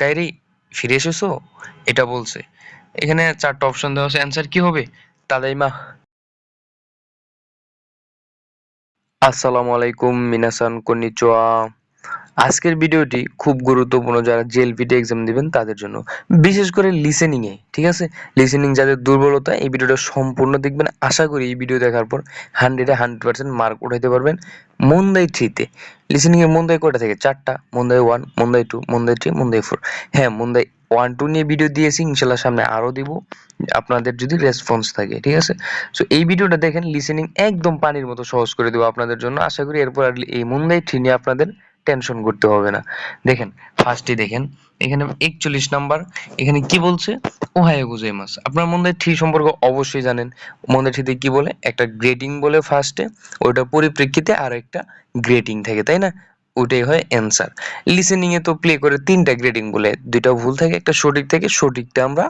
ওকাইরি ফিরে এসেছ? এটা বলছে। এখানে চারটা অপশন দেওয়া আছে। অ্যান্সার কি হবে? তাদাইমা আসসালামু আলাইকুম, মিনাসান কন্নিচুয়া আজকের ভিডিওটি খুব গুরুত্বপূর্ণ যারা জেএলপিটি এক্সাম দিবেন, তাদের জন্য। বিশেষ করে লিসেনিং এ, ঠিক আছে? লিসেনিং যাদের দুর্বলতা, এই ভিডিওটা সম্পূর্ণ দেখবেন। আশা করি এই ভিডিও দেখার পর হান্ড্রেডে হান্ড্রেড পার্সেন্ট মার্ক উঠাইতে পারবেন। মন্দাই থ্রিতে লিসেনিং মুম্বাই কোটা থেকে? চারটা। Mumbai one Mumbai two Mumbai three Mumbai four হ্যাঁ মুম্বাই ওয়ান টু নিয়ে ভিডিও দিয়েছি, ইনশাল্লাহ সামনে আরও দিব। আপনাদের যদি রেসপন্স থাকে, ঠিক আছে? সো এই ভিডিওটা দেখেন লিসেনিং একদম পানির মতো সহজ করে দেবো আপনাদের জন্য। আশা করি এরপর আর এই মুম্বাই থ্রি নিয়ে আপনাদের টেনশন করতে হবে না। দেখেন ফার্স্টে দেখেন, এখানে একচল্লিশ নাম্বার, এখানে কি বলছে? ওহায় গুজাইমাস আপনার মন্দাই থ্রি সম্পর্কে অবশ্যই জানেন। মন্দাই থ্রিতে কি বলে? একটা গ্রেটিং বলে ফার্স্টে ওইটার পরিপ্রেক্ষিতে আর একটা গ্রেটিং থাকে, তাই না? ওটাই হয় অ্যান্সার লিসেনিংয়ে তো প্লে করে তিনটা গ্রেডিং বলে দুইটা ভুল থাকে, একটা সঠিক থেকে, সঠিকটা আমরা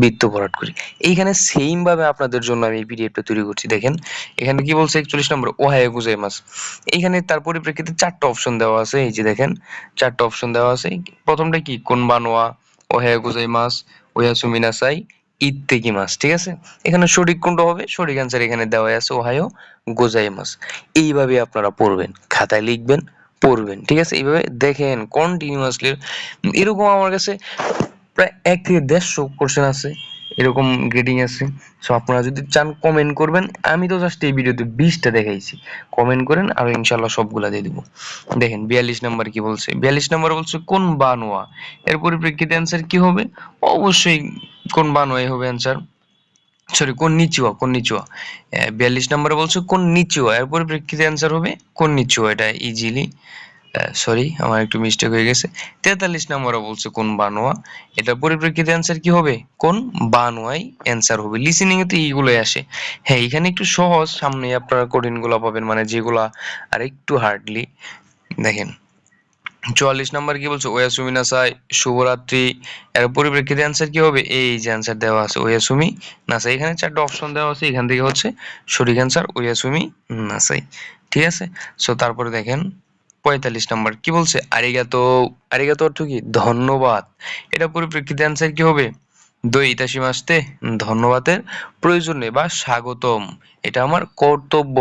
বৃত্ত ভরাট করি। এইখানে সেম ভাবে আপনাদের জন্য আমি এই পিডিএফটা তৈরি করছি, দেখেন। এখানে কি বলছে একচল্লিশ নম্বর ওহায় গুজাইমাস এইখানে তার পরিপ্রেক্ষিতে চারটা অপশন দেওয়া আছে, এই যে দেখেন, চারটা অপশন দেওয়া আছে। প্রথমটা কি? কোন বানোয়া ওহায় গুজাইমাস ওয়াসুমি নাসাই ইত্তেকি মাস ঠিক আছে? এখানে সঠিক কোনটা হবে? সঠিক অ্যান্সার এখানে দেওয়া আছে ওহায়ো গোজাইমাস এইভাবে আপনারা পড়বেন, খাতায় লিখবেন পড়বেন, ঠিক আছে? এইভাবে দেখেন কন্টিনিউয়াসলি এরকম আমার কাছে প্রায় এক থেকে দেড়শো কোশ্চেন আছে, এরকম গ্রেডিং আছে। সো আপনারা যদি চান কমেন্ট করবেন, আমি তো জাস্ট এই ভিডিওতে বিশটা দেখাইছি। কমেন্ট করেন আর ইনশাল্লাহ সবগুলা দিয়ে দিব। দেখেন, বিয়াল্লিশ নাম্বার কি বলছে? বিয়াল্লিশ নাম্বার বলছে, কোন বানোয়া? এর পরিপ্রেক্ষিতে অ্যান্সার কি হবে? অবশ্যই কোন বানোয়াই হবে অ্যান্সার সরি কোন নিচুয়া কোন নিচুয়া? বিয়াল্লিশ নম্বরে বলছো কোন নিচুয়া? এর পরিপ্রেক্ষিতে অ্যান্সার হবে কোন নিচুয়া? এটা ইজিলি সরি আমার একটু মিস্টেক হয়ে গেছে। তেতাল্লিশ নম্বরে বলছে কোন বানোয়া? এটার পরিপ্রেক্ষিতে অ্যান্সার কি হবে? কোন বানোয়াই অ্যান্সার হবে। লিসেনিং এ তো এইগুলোই আসে। হ্যাঁ এখানে একটু সহজ সামনে আপনারা কঠিনগুলা পাবেন মানে যেগুলা আর একটু হার্ডলি দেখেন। চুয়াল্লিশ নাম্বার কি বলছে? ওয়াসুমি নাসাই শুভরাত্রি। এর পরিপ্রেক্ষিতে অ্যান্সার কি হবে? এই যে অ্যান্সার দেওয়া আছে ওয়াসুমি নাসাই এখানে চারটে অপশন দেওয়া আছে, এখান থেকে হচ্ছে সঠিক অ্যান্সার ওয়াসুমি নাসাই ঠিক আছে? সো তারপরে দেখেন, পঁয়তাল্লিশ নাম্বার কি বলছে? আরিগাতো আরিগাতো অর্থ কি? ধন্যবাদ। এটা পরিপ্রেক্ষিতে অ্যান্সার কি হবে? দই ইতাসি মাসতে ধন্যবাদের প্রয়োজন নেই বা স্বাগতম। এটা আমার কর্তব্য।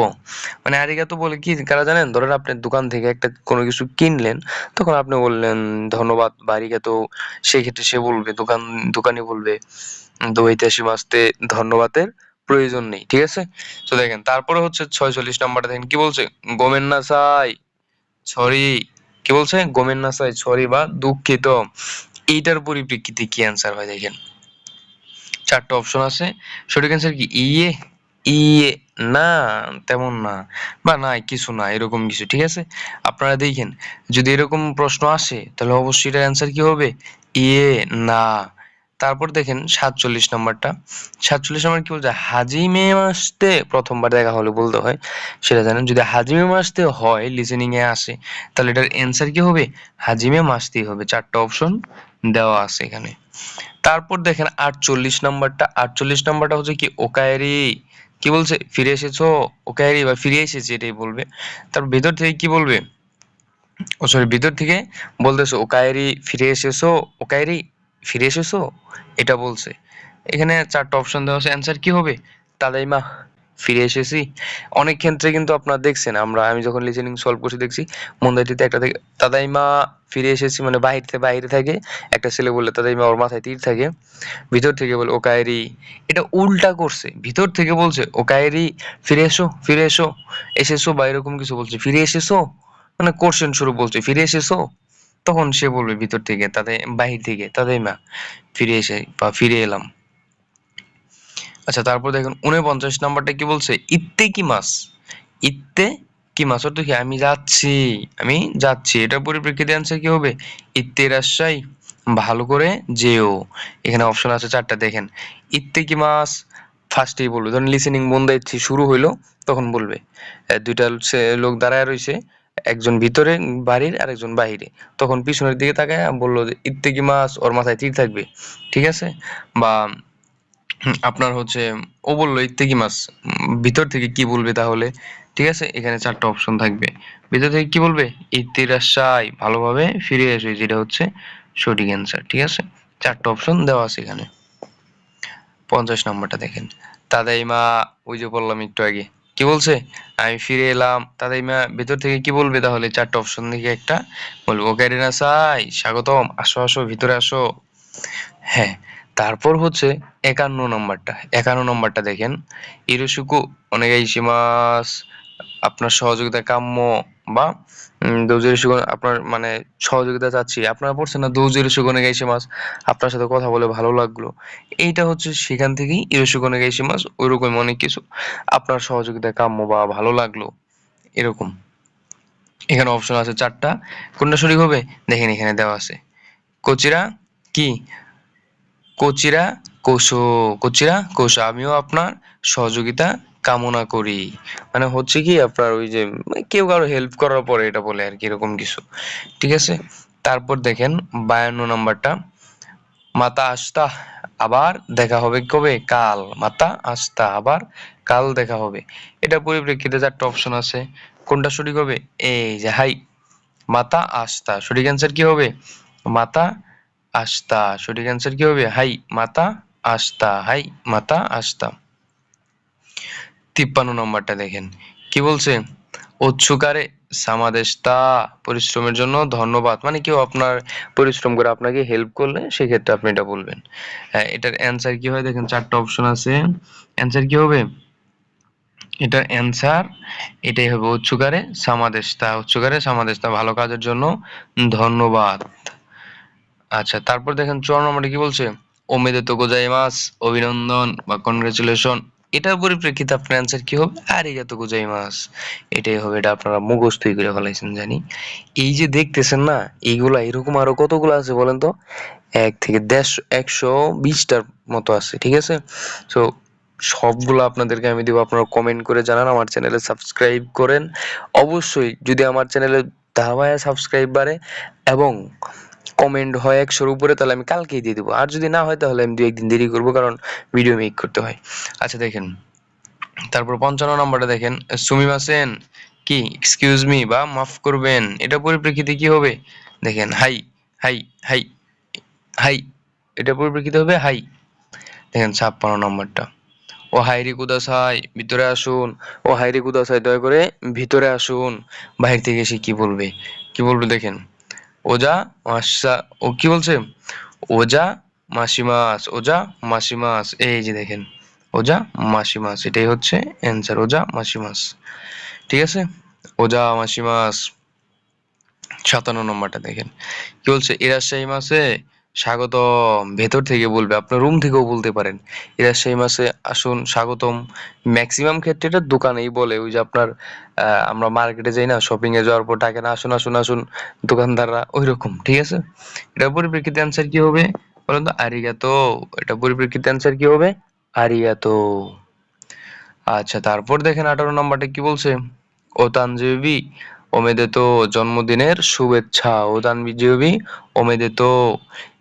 মানে আরিগাতো বলে কি, কারা জানেন? ধরেন আপনি দোকান থেকে একটা কোনো কিছু কিনলেন, তখন আপনি বললেন, ধন্যবাদ, বা আরিগাতো সেই ক্ষেত্রে সে বলবে, দোকান, দোকানি বলবে, দই ইতাসি মাসতে ধন্যবাদের প্রয়োজন নেই। ঠিক আছে? তো দেখেন, তারপরে হচ্ছে ছয়চল্লিশ নাম্বারটা দেখেন, কি বলছে? গোমেন না সাই সরি কি বলছে? গোমেন না সাই সরি বা দুঃখিত। এইটার পরিপ্রেক্ষিতে কি অ্যান্সার হয় দেখেন? চারটা অপশন আছে। সঠিক অ্যান্সার কি? ইয়ে ইয়ে না, তেমন না। বা না কিছু না, এরকম কিছু, ঠিক আছে? আপনারা দেখেন, যদি এরকম প্রশ্ন আসে, তাহলে অবশ্যই এটার অ্যান্সার কি হবে? ইয়ে না। তারপর দেখেন সাতচল্লিশ নাম্বারটা। সাতচল্লিশ নম্বর কি বলছে? হাজিমে মাসতে প্রথমবার দেখা হলে বলতে হয়। সেটা জানেন? যদি হাজিমে মাসতে হয় লিসেনিং এ আসে, তাহলে এটার অ্যান্সার কি হবে? হাজিমে মাসতেই হবে। চারটা অপশন দেওয়া আছে এখানে। তারপর দেখেন আটচল্লিশ নাম্বারটা। আটচল্লিশ নাম্বারটা হচ্ছে কি ওকায়েরি কি বলছে? ফিরে এসেছ? ওকায়েরি বা ফিরে এসেছে, এটাই বলবে। তারপর ভেতর থেকে কি বলবে? ও সরি ভিতর থেকে বলতেছো ওকায়েরি ফিরে এসেছ? ওকায়েরি ফিরে এসেছ? এটা বলছে। এখানে চারটা অপশন দেওয়া আছে। অ্যান্সার কি হবে? তাদাইমা ফিরে এসেছি। অনেক ক্ষেত্রে কিন্তু আপনারা দেখছেন, আমরা, আমি যখন লিসেনিং সলভ করছি, দেখছি মন্দাইটিতে একটা থেকে তাদাইমা ফিরে এসেছি মানে বাহির থেকে বাইরে থাকে একটা ছেলে বললে তাদাইমা ওর মাথায় তীর থাকে। ভিতর থেকে বলে ও কায়েরি এটা উল্টা করছে। ভিতর থেকে বলছে ও কায়েরি ফিরে এসো ফিরে এসো। এসেছ বা এরকম কিছু বলছে, ফিরে এসেছ? মানে কোশ্চেন শুরু বলছে, ফিরে এসেছ? তখন সে বলবে ভিতর থেকে, তাদের বাহির থেকে তাদাইমা ফিরে এসে বা ফিরে এলাম। আচ্ছা তারপর দেখুন, উনপঞ্চাশ নাম্বারটা কি বলছে? ইত্তে কি মাস? ইত্তে কি মাস? অর্থ কি? আমি যাচ্ছি আমি যাচ্ছি। এটার পরিপ্রেক্ষিতে অ্যান্সার কি হবে? ইত্তে রাজশাহী, ভালো করে যেও। এখানে অপশন আছে চারটা, দেখেন। ইত্তে কি মাস? ফার্স্টেই বলবে, ধরুন লিসেনিং বন্ধ শুরু হইল, তখন বলবে। দুইটা লোক দাঁড়ায় রইছে একজন ভিতরে বাড়ির আর একজন বাহিরে। তখন পিছনের দিকে তাকায় বলল যে ইত্তে কি মাস ওর মাথায় তীর থাকবে। ঠিক আছে? বা আপনার হচ্ছে, ও বলল, ইত্তেকি মাস ভিতর থেকে কি বলবে তাহলে? ঠিক আছে? এখানে চারটা অপশন থাকবে। ভিতর থেকে কি বলবে? ইত্তিরাশাই। ভালোভাবে ফিরে এসো যেটা হচ্ছে সঠিক অ্যান্সার ঠিক আছে? চারটা অপশন দেওয়া আছে এখানে। পঞ্চাশ নম্বরটা দেখেন। তাদাইমা, ওই যে বললাম একটু আগে কি বলছে? আমি ফিরে এলাম। তাদের ভিতর থেকে কি বলবে তাহলে? চারটা অপশন থেকে একটা। বলব ক্যারিনা সাই স্বাগতম। আসো আসো, ভিতরে আসো। হ্যাঁ তারপর হচ্ছে একান্ন নম্বরটা। একান্ন নম্বরটা দেখেন। ইরোসুকু, অনেগাইশিমাস আপনার সহযোগিতা কাম্য বা দৌজির সুগন আপনার মানে সহযোগিতা চাচ্ছি। আপনারা পড়ছেন না দৌজির সুগনে গাইছে মাছ? আপনার সাথে কথা বলে ভালো লাগল। এইটা হচ্ছে সেখান থেকেই ইরসুগনে গাইছে মাছ ওইরকম অনেক কিছু। আপনার সহযোগিতা কাম্য বা ভালো লাগল, এরকম। এখানে অপশন আছে চারটা। কোনটা সঠিক হবে? দেখেন এখানে দেওয়া আছে। কচিরা কি? কচিরা কোশো কচিরা কোশো আমিও আপনার সহযোগিতা কামনা করি। মানে হচ্ছে কি আপনার ওই যে মানে কেউ কারও হেল্প করার পরে এটা বলে আর কি, এরকম কিছু। ঠিক আছে? তারপর দেখেন বায়ান্ন নাম্বারটা। মাতা আস্তা, আবার দেখা হবে কবে? কাল। মাতা আস্তা, আবার কাল দেখা হবে। এটা পরিপ্রেক্ষিতে চারটা অপশন আছে। কোনটা সঠিক হবে? এই যে, হাই। মাতা আস্তা, সঠিক অ্যান্সার কি হবে? মাতা আস্তা, সঠিক অ্যান্সার কি হবে? হাই। মাতা আস্তা, হাই। মাতা আস্তা। তিপ্পান্ন নম্বরটা দেখেন। কি বলছে? উৎসুকারে সামাদেশতা পরিশ্রমের জন্য ধন্যবাদ। মানে কেউ আপনার পরিশ্রম করে আপনাকে হেল্প করলে সেক্ষেত্রে আপনি এটা বলবেন। হ্যাঁ এটার অ্যান্সার কি হয় দেখেন, চারটা অপশন আছে। অ্যান্সার কি হবে? এটার অ্যান্সার এটাই হবে উৎসুকারে সামাদেশতা উৎসুকারে সামাদেশতা ভালো কাজের জন্য ধন্যবাদ। আচ্ছা তারপর দেখেন চুয়ান্ন নম্বরে কি বলছে? ওমেদে তো গোজাইমাস অভিনন্দন বা কনগ্রেচুলেশন এটার পরিপ্রেক্ষিতে আপনার অ্যান্সার কি হবে? আরিগাতো গোজাইমাস এটাই হবে, এটা আপনারা মুখস্থই করে ফেলাইছেন, জানি। এই যে দেখতেছেন না, এইগুলা এরকম আরও কতগুলো আছে বলেন তো? এক থেকে দেড়শো, একশো বিশটার মতো আছে, ঠিক আছে? তো সবগুলো আপনাদেরকে আমি দেবো, আপনারা কমেন্ট করে জানান, আমার চ্যানেলে সাবস্ক্রাইব করেন। অবশ্যই যদি আমার চ্যানেলে ধাবায় সাবস্ক্রাইব বাড়ে, এবং কমেন্ট হয় একশোর উপরে, তাহলে আমি কালকেই দিয়ে দেবো। আর যদি না হয়, তাহলে আমি দু একদিন দেরি করব, কারণ ভিডিও মেক করতে হয়। আচ্ছা দেখেন। তারপর পঞ্চান্ন নম্বরটা দেখেন। সুমিমা সেন কি? এক্সকিউজ মি বা মাফ করবেন। এটা পরিপ্রেক্ষিতে কি হবে? দেখেন হাই হাই হাই হাই এটা পরিপ্রেক্ষিতে হবে হাই দেখেন, ছাপ্পান্ন নম্বরটা। ও হাইরি কুদাসাই ভিতরে আসুন। ও হাইরি কুদাসাই দয়া করে ভিতরে আসুন। বাহির থেকে এসে কি বলবে? কি বলবে, দেখেন। ওজা মাসা, ও কি বলছে? ওজা মাসিমাস ওজা মাসিমাস, এই যে দেখেন। ওজা মাসিমাস, এটাই হচ্ছে অ্যান্সার ওজা মাসিমাস। ঠিক আছে? ওজা মাসিমাস, সাতান্ন নম্বরটা দেখেন। কি বলছে? ইরাশাই মাসে স্বাগতম। ভেতর থেকে বলবে, আপনার রুম থেকেও বলতে পারেন। এরা সেই মাসে আসুন, স্বাগতম। ম্যাক্সিমাম ক্ষেত্রে এটা দোকানেই বলে, ওই যে আপনার আমরা মার্কেটে যাই না শপিং এ যাওয়ার পর ডাকে না, আসুন আসুন আসুন, দোকানদাররা ওই রকম ঠিক আছে? এটা পরিপ্রেক্ষিতে অ্যান্সার কি হবে? বলেন তো, আরিগাতো। এটা পরিপ্রেক্ষিতে অ্যান্সার কি হবে? আরিগাতো। আচ্ছা তারপর দেখেন আঠারো নম্বরটা কি বলছে? ও তানজিবি ওমেদে তো জন্মদিনের শুভেচ্ছা ও তানজিবি ওমেদে তো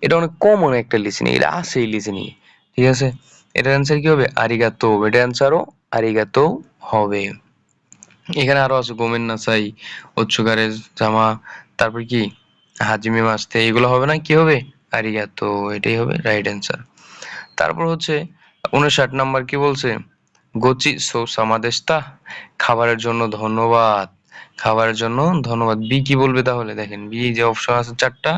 এটা অনেক কমন একটা লিসেনিং এটা আছে এই লিসেনিং ঠিক আছে? এটার অ্যান্সার কি হবে? আরিগাতো এটার অ্যান্সারও আরিগাতো হবে। এখানে আরও আছে গোমেন নাসাই উৎসুকারের জামা, তারপর কি? হাজিমি মাস্তে, এগুলো হবে না? কি হবে? আরিগাতো, এটাই হবে রাইট অ্যান্সার তারপর হচ্ছে উনষাট নাম্বার কি বলছে? গোচি সো সামাদেশতা খাবারের জন্য ধন্যবাদ। খাবারের জন্য ধন্যবাদ। বি কি বলবে তাহলে? দেখেন বি যে অপশন আছে চারটা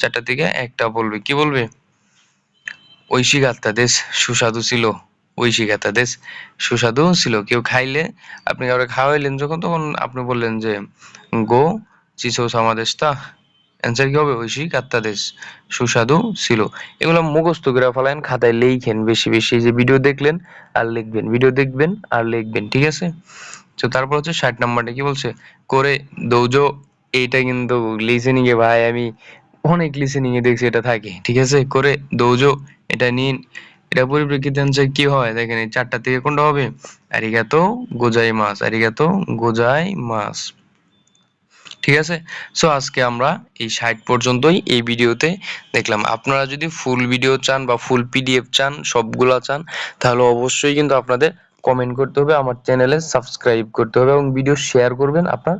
চারটা থেকে একটা বলবে। কি বলবে? ঐশিক দেশ সুস্বাদু ছিল। ঐশিক দেশ সুস্বাদু ছিল। কেউ খাইলে আপনি কাউকে খাওয়াইলেন যখন, তখন আপনি বললেন যে, গো চিসো সামাদেশতা অ্যান্সার কি হবে? ঐশিক দেশ সুস্বাদু ছিল। এগুলো মুখস্থ করে ফেলেন, খাতায় লিখেন বেশি বেশি। যে ভিডিও দেখলেন আর লিখবেন ভিডিও দেখবেন আর লিখবেন, ঠিক আছে? তো তারপর হচ্ছে ষাট নাম্বারটা কি বলছে? করে দৌজো, এইটা কিন্তু লিসেনিং এ ভাই, আমি অনেক লিসেনিং এ দেখছি এটা থাকে, ঠিক আছে? করে দৌজো, এটা নিন। এটা পরিপ্রেক্ষিতে অ্যান্সার কি হয়? দেখেন এই চারটা থেকে কোনটা হবে? আরিগাতো গোজাই মাছ, আরিগাতো গোজাই মাছ। ঠিক আছে? সো আজকে আমরা এই ষাট পর্যন্তই এই ভিডিওতে দেখলাম। আপনারা যদি ফুল ভিডিও চান বা ফুল পিডিএফ চান, সবগুলা চান, তাহলে অবশ্যই কিন্তু আপনাদের কমেন্ট করতে হবে, আমার চ্যানেলে সাবস্ক্রাইব করতে হবে এবং ভিডিও শেয়ার করবেন আপনার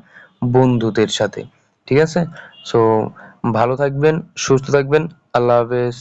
বন্ধুদের সাথে, ঠিক আছে? সো ভালো থাকবেন, সুস্থ থাকবেন, আল্লাহ হাফেজ।